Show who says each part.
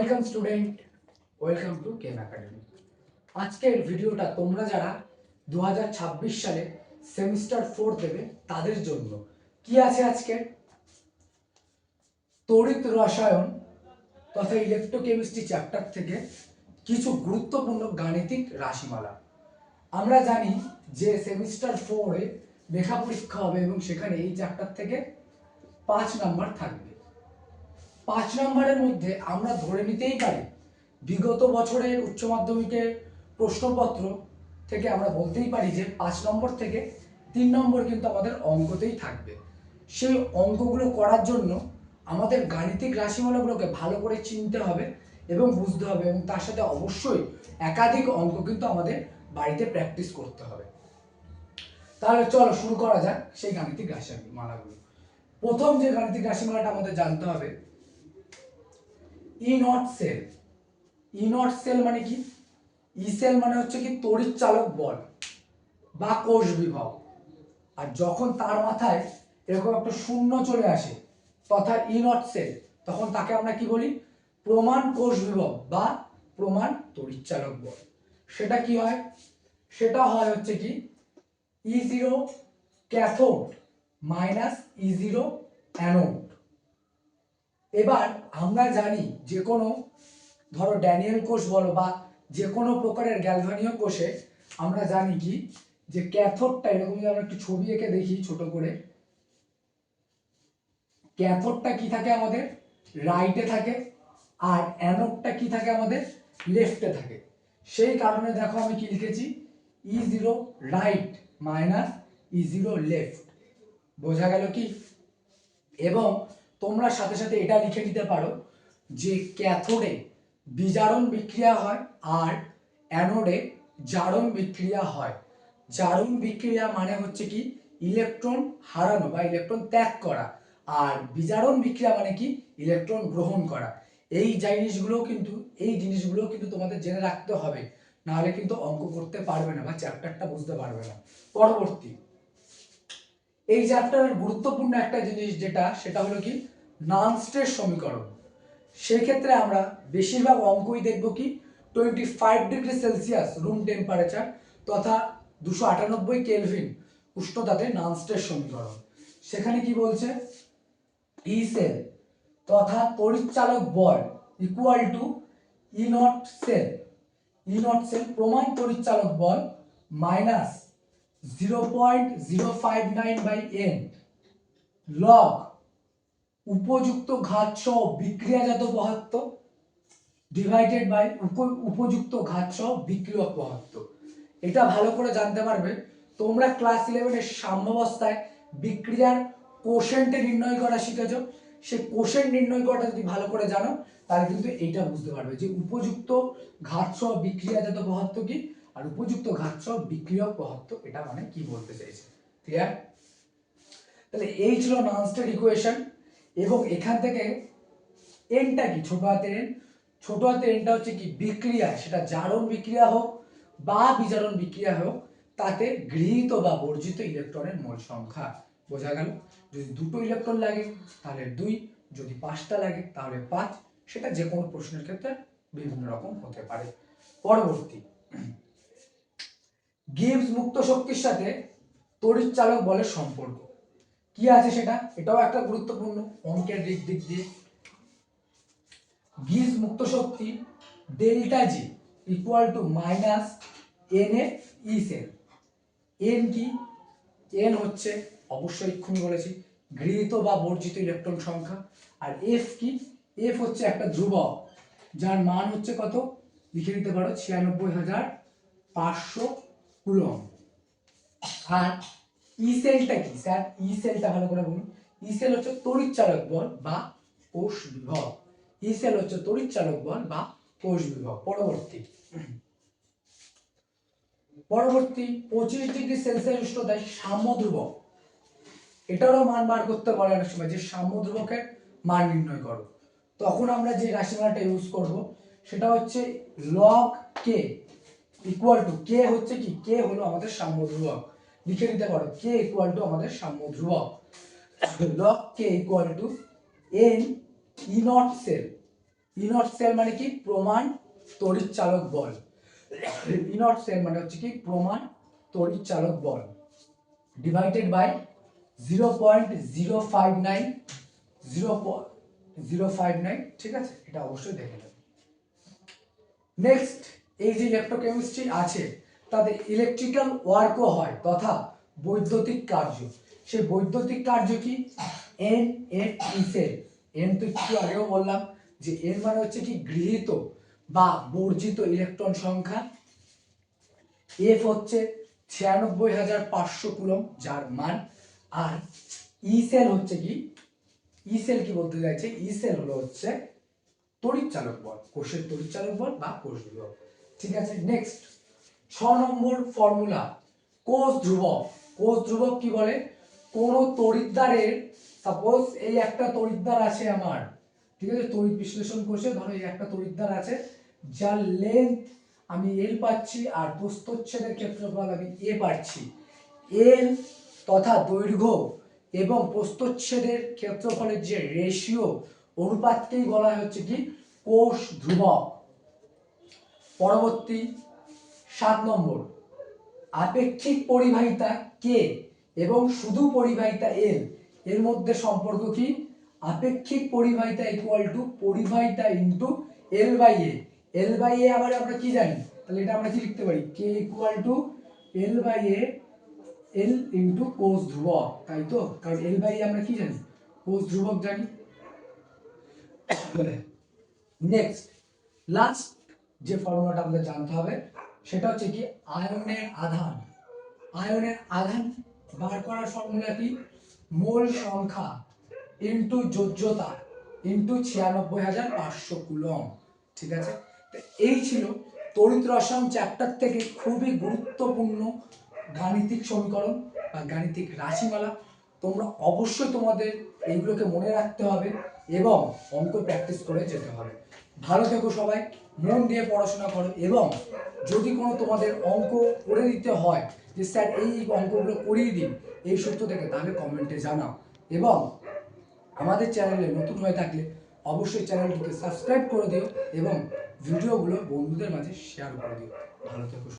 Speaker 1: Welcome student welcome to chem academy আজকের ভিডিওটা তোমরা যারা দু সালে সেমিস্টার ফোর দেবে, তাদের জন্য। কি আছে আজকে? তড়িৎ রসায়ন তথা ইলেকট্রোকেমিস্ট্রি চ্যাপ্টার থেকে কিছু গুরুত্বপূর্ণ গাণিতিক রাশিমালা। আমরা জানি যে সেমিস্টার ফোরে লেখা পরীক্ষা হবে এবং সেখানে এই চ্যাপ্টার থেকে পাঁচ নাম্বার থাকবে। পাঁচ নম্বরের মধ্যে আমরা ধরে নিতেই পারি, বিগত বছরের উচ্চ মাধ্যমিকের প্রশ্নপত্র থেকে আমরা বলতেই পারি যে পাঁচ নম্বর থেকে তিন নম্বর কিন্তু আমাদের অঙ্কতেই থাকবে। সেই অঙ্কগুলো করার জন্য আমাদের গাণিতিক রাশিমালাগুলোকে ভালো করে চিনতে হবে এবং বুঝতে হবে এবং তার সাথে অবশ্যই একাধিক অঙ্ক কিন্তু আমাদের বাড়িতে প্র্যাকটিস করতে হবে। তাহলে চলো শুরু করা যাক সেই গাণিতিক রাশিমালাগুলো। প্রথম যে গাণিতিক রাশিমালাটা আমাদের জানতে হবে E naught cell. E naught cell মানে কি? ই সেল মানে হচ্ছে কি তড়িৎ চালক বল বা কোষ বিভব আর যখন তার মাথায় এরকম একটা শূন্য চলে আসে, তথা ই নট সেল, তখন তাকে আমরা কি বলি? প্রমাণ কোষ বিভব বা প্রমাণ তড়িৎ চালক বল। সেটা কি হয়? সেটা হয় হচ্ছে কি E zero cathode minus E zero anode এবার আমরা জানি যে কোনো, ধরো ড্যানিয়েল কোষ বলো বা যে কোনো প্রকারের গ্যালভানীয় কোষে আমরা জানি কি যে ক্যাথোডটা, এরকম যদি আমরা একটু ছবি এঁকে দেখি ছোট করে, ক্যাথোডটা কি থাকে আমাদের? রাইটে থাকে আর অ্যানোডটা কি থাকে আমাদের? লেফটে থাকে। সেই কারণে দেখো আমি কি লিখেছি? E zero right minus E zero left বোঝা গেল কি? এবং তোমরা সাথে সাথে এটা লিখে নিতে পারো যে ক্যাথোডে বিজারণ বিক্রিয়া হয় আর অ্যানোডে জারণ বিক্রিয়া হয়। জারণ বিক্রিয়া মানে হচ্ছে কি? ইলেকট্রন হারানো বা ইলেকট্রন ত্যাগ করা। আর বিজারণ বিক্রিয়া মানে কি? ইলেকট্রন গ্রহণ করা। এই জিনিসগুলো কিন্তু, এই জিনিসগুলো কিন্তু তোমাদের জেনে রাখতে হবে। নাহলে কিন্তু অঙ্ক করতে পারবে না বা চ্যাপ্টারটা বুঝতে পারবে না। পরবর্তী। এই চ্যাপ্টারের গুরুত্বপূর্ণ একটা জিনিস যেটা, সেটা হলো কি? নানস্টের সমীকরণ। সেক্ষেত্রে আমরা বেশিরভাগ অঙ্কই দেখব কি? Twenty five degree Celsius room temperature তথা দুশো আটানব্বই কেলভিন উষ্ণতাতে নানস্টের সমীকরণ। সেখানে কি বলছে? ই সেল তথা তড়িৎচালক বল equal to E naught cell E naught cell প্রমাণ তড়িৎচালক বল minus zero point zero five nine by N log উপযুক্ত ঘাত সহ বিক্রিয়াজাত পদার্থ ডিভাইডেড বাই উপযুক্ত ঘাত সহ বিক্রিয়ক পদার্থ। এটা ভালো করে জানতে পারবে। তোমরা ক্লাস ইলেভেনের সাম্যাবস্থায় বিক্রিয়ার কোশেন্টে নির্ণয় করা শিখেছ। সে কোশেন্ট নির্ণয় করাটা যদি ভালো করে জানো, তাহলে কিন্তু এটা বুঝতে পারবে যে উপযুক্ত ঘাত সহ বিক্রিয়াজাত পদার্থ কি আর উপযুক্ত ঘাত সহ বিক্রিয়ক পদার্থ, এটা মানে কি বলতে চাইছে? ক্লিয়ার তাহলে এই ছিল ননস্টেট ইকুয়েশন এবং এখান থেকে এনটা কি? ছোট হাতের এন ছোট হাতের এনটা হচ্ছে কি? বিক্রিয়া। সেটা জারণ বিক্রিয়া হোক বা বিজারণ বিক্রিয়া হোক, তাতে গৃহীত বা বর্জিত ইলেকট্রনের মোল সংখ্যা। বোঝা গেল? যদি দুটো ইলেকট্রন লাগে, তাহলে দুই। যদি পাঁচটা লাগে, তাহলে পাঁচ। সেটা যে কোনো প্রশ্নের ক্ষেত্রে বিভিন্ন রকম হতে পারে। পরবর্তী। গিভস মুক্ত শক্তির সাথে তড়িৎ চালক বলের সম্পর্ক। কি আছে সেটা? এটাও একটা গুরুত্বপূর্ণ অঙ্কের দিক দিক দিয়ে। গিজ মুক্ত শক্তি delta G equal to minus N A E cell N কি? এন হচ্ছে, অবশ্যই এক্ষুনি বলেছি, গৃহীত বা বর্জিত ইলেকট্রন সংখ্যা। আর এফ কি? এফ হচ্ছে একটা ধ্রুবক, যার মান হচ্ছে কত? লিখে নিতে পারো, ছিয়ানব্বই হাজার পাঁচশো কুলম। আর ই সেলটা কি, স্যার? ই সেলটা ভালো করে বলুন। ই সেল হচ্ছে তড়িৎ চালক বল বা কোষ বিভব। ই সেল হচ্ছে তড়িৎ চালক বল বা কোষ বিভব। পরবর্তী। পরবর্তী, পঁচিশ ডিগ্রি সেলসিয়াস উষ্ণতায় সাম্য ধ্রুবক। এটারও মান বার করতে বলে অনেক সময়, যে সাম্য ধ্রুবকের মান নির্ণয় করো। তখন আমরা যে রাশিমালাটা ইউজ করব, সেটা হচ্ছে log K equal to K হচ্ছে কি? কে হলো আমাদের সাম্য ধ্রুবক। লিখে নিতে পারো কে ইকুয়াল টু আমাদের সাম্য ধ্রুবক। Log K equal to N E naught cell E naught cell মানে কি? প্রমাণ তড়িৎ চালক বল ইনট সেল মানে হচ্ছে কি? প্রমাণ তড়িৎ চালক বল divided by zero point zero five nine zero zero five nine ঠিক আছে? এটা অবশ্যই দেখে নেবেন নেক্সট এই যে ইলেকট্রোকেমিস্ট্রি আছে তাদের ইলেকট্রিক্যাল ওয়ার্কও হয়, তথা বৈদ্যুতিক কার্য। সেই বৈদ্যুতিক কার্য কি? এন এফ ইসেল এন তো একটু আগেও বললাম যে এন মানে হচ্ছে কি গৃহীত বা বর্জিত ইলেকট্রন সংখ্যা। এফ হচ্ছে ছিয়ানব্বই হাজার পাঁচশো কুলম যার মান। আর ই সেল হচ্ছে কি? ই সেল কি বলতে চাইছে? ই সেল হলো হচ্ছে তড়িৎ চালক বল, কোষের তড়িৎ চালক বল বা কোষ ধ্রুবক ঠিক আছে নেক্সট ছ নম্বর ফর্মুলা কোষ ধ্রুবক। কোষ ধ্রুবক কি বলে? কোন তড়িৎদ্বারের সাপোজ এই একটা তড়িৎদ্বার আছে আমার, ঠিক আছে, তড়িৎ বিশ্লেষণ কোষে ধরো এই একটা তড়িৎদ্বার আছে, যার লেন্থ আমি এল পাচ্ছি আর প্রস্থচ্ছেদের ক্ষেত্রফল আমি এ পাচ্ছি। এল তথা দৈর্ঘ্য এবং প্রস্থচ্ছেদের ক্ষেত্রফলের যে রেশিও অনুপাতকেই বলা হচ্ছে কি? কোষ ধ্রুবক। পরবর্তী সাত নম্বর। আপেক্ষিক পরিবাহিতা কে এবং শুধু পরিবাহিতা এল এর মধ্যে সম্পর্ক কি? আপেক্ষিক পরিবাহিতা ইকুয়াল টু পরিবাহিতা into L by A L by A আবার আমরা কি জানি? তাহলে এটা আমরা কি লিখতে পারি? K equal to L by A L into কোষ ধ্রুবক। তাই তো? কারণ এল বাই এ আমরা কি জানি? কোষ ধ্রুবক জানি। নেক্সট লাস্ট যে ফর্মুলাটা আমাদের জানতে হবে সেটা হচ্ছে কি আয়নের আধান। আয়নের আধান বার করার ফর্মুলা কি? মোল সংখ্যা ইন্টু যোজ্যতা ইন্টু ছিয়ানব্বই হাজার পাঁচশো কুলম। ঠিক আছে? তো এই ছিল তড়িৎ রসায়ন চ্যাপ্টার থেকে খুবই গুরুত্বপূর্ণ গাণিতিক সমীকরণ বা গাণিতিক রাশিমালা। তোমরা অবশ্যই তোমাদের এইগুলোকে মনে রাখতে হবে এবং অঙ্ক প্র্যাকটিস করে যেতে হবে। ভালো থেকো সবাই, মন দিয়ে পড়াশোনা করো এবং যদি কোনো তোমাদের অঙ্ক করে দিতে হয়, যে স্যার এই অঙ্কগুলো করিয়ে দিন, এই সূত্র থেকে, তাহলে কমেন্টে জানাও। এবং আমাদের চ্যানেলে নতুন হয়ে থাকলে অবশ্যই চ্যানেলটিকে সাবস্ক্রাইব করে দিও এবং ভিডিওগুলো বন্ধুদের মাঝে শেয়ার করে দিও। ভালো থেকো